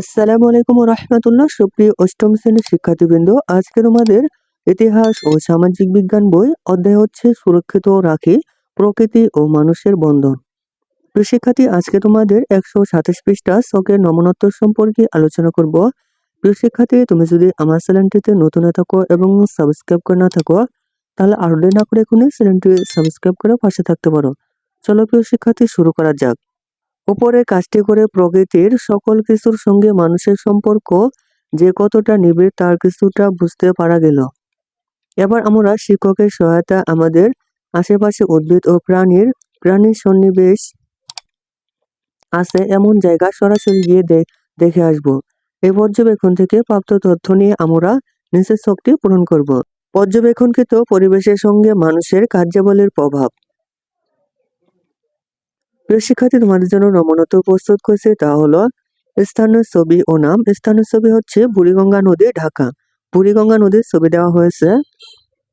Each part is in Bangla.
আসসালামু আলাইকুম রহমতুল্লাহ। সুপ্রিয় অষ্টম শ্রেণির শিক্ষার্থীবৃন্দ, আজকে তোমাদের ইতিহাস ও সামাজিক বিজ্ঞান বই অধ্যায় হচ্ছে সুরক্ষিত রাখি, প্রকৃতি ও মানুষের বন্ধন। প্রিয় শিক্ষার্থী, আজকে তোমাদের একশো সাতাশ পৃষ্ঠা শখের নমনত্ব সম্পর্কে আলোচনা করব। প্রিয় শিক্ষার্থী, তুমি যদি আমার চ্যানেলটিতে নতুন হয়ে থাকো এবং সাবস্ক্রাইব করে না থাকো, তাহলে আরও না করে এখনই চ্যানেলটি সাবস্ক্রাইব করে পাশে থাকতে পারো। চলো প্রিয় শিক্ষার্থী, শুরু করা যাক। উপরে কাজটি করে প্রকৃতির সকল কিছুর সঙ্গে মানুষের সম্পর্ক যে কতটা নিবিড় তার কিছুটা বুঝতে পারা গেল। এবার আমরা শিক্ষকের সহায়তা আমাদের আশেপাশে উদ্ভিদ ও প্রাণীর প্রাণীর সন্নিবেশ আছে এমন জায়গা সরাসরি গিয়ে দেখে আসব। এই পর্যবেক্ষণ থেকে প্রাপ্ত তথ্য নিয়ে আমরা নিচের শক্তি পূরণ করব। পর্যবেক্ষণকৃত পরিবেশের সঙ্গে মানুষের কার্যাবলীর প্রভাব। প্রিয় শিক্ষার্থী, তোমাদের জন্য নমনত প্রস্তুত করেছে তা হলো স্থানীয় ছবি ও নাম। স্থানীয় ছবি হচ্ছে বুড়িগঙ্গা নদী, ঢাকা। বুড়িগঙ্গা নদীর ছবি দেওয়া হয়েছে।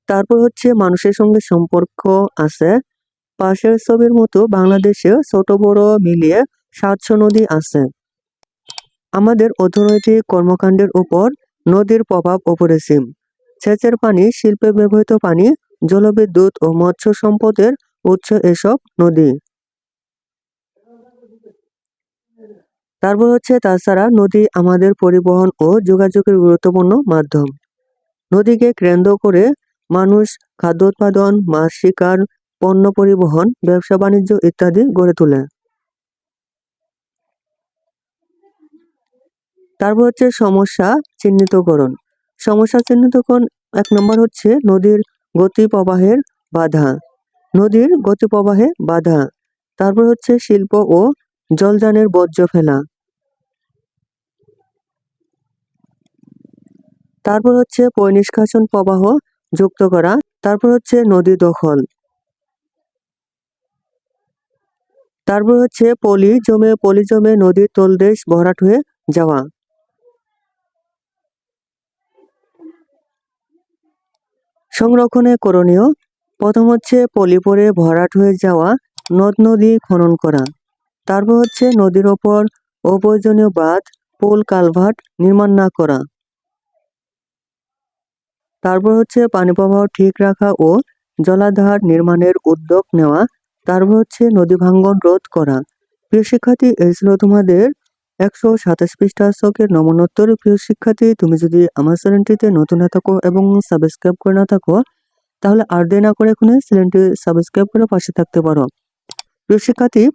তারপর হচ্ছে মানুষের সঙ্গে সম্পর্ক আছে। পাশের ছবির মতো বাংলাদেশে ছোট বড় মিলিয়ে সাতশো নদী আছে। আমাদের অর্থনৈতিক কর্মকাণ্ডের উপর নদীর প্রভাব অপরিসীম সেচের পানি, শিল্পে ব্যবহৃত পানি, জলবিদ্যুৎ ও মৎস্য সম্পদের উৎস এসব নদী। তারপর হচ্ছে তাছাড়া নদী আমাদের পরিবহন ও যোগাযোগের গুরুত্বপূর্ণ মাধ্যম। নদীকে কেন্দ্র করে মানুষ খাদ্য উৎপাদন মাছ শিকার, পণ্য পরিবহন, ব্যবসা বাণিজ্য ইত্যাদি গড়ে তোলে। তারপর হচ্ছে সমস্যা চিহ্নিতকরণ। সমস্যা চিহ্নিতকরণ এক নম্বর হচ্ছে নদীর গতি প্রবাহের বাধা। নদীর গতি প্রবাহে বাধা। তারপর হচ্ছে শিল্প ও জলযানের বর্জ্য ফেলা। তারপর হচ্ছে পরিনিষ্কাশন প্রবাহ যুক্ত করা। তারপর হচ্ছে নদী দখল। তারপর হচ্ছে পলি জমে পলি জমে নদীর তলদেশ ভরাট হয়ে যাওয়া। সংরক্ষণে করণীয়। প্রথম হচ্ছে পলি পরে ভরাট হয়ে যাওয়া, নদ নদী খনন করা। তারপর হচ্ছে নদীর ওপর অপ্রয়োজনীয় বাঁধ, পোল, কালভার্ট নির্মাণ না করা। তারপর হচ্ছে পানি প্রবাহ ঠিক রাখা ও জলাধার নির্মাণের উদ্যোগ নেওয়া। তারপর হচ্ছে নদী ভাঙ্গন রোধ করা। প্রিয় শিক্ষার্থী, এই ছিল তোমাদের একশো সাতাশ পৃষ্ঠা শখের নমনোত্তর। প্রিয় শিক্ষার্থী, তুমি যদি আমার চ্যানেলটিতে নতুন হয়ে থাকো এবং সাবস্ক্রাইব করে না থাকো, তাহলে আর দেরি না করে এখানে চ্যানেলটি সাবস্ক্রাইব করে পাশে থাকতে পারো। প্রিয়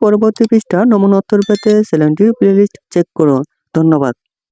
পরবর্তী পৃষ্ঠা নমনোত্তর পেতে চ্যানেলটির প্লেলিস্ট চেক করুন। ধন্যবাদ।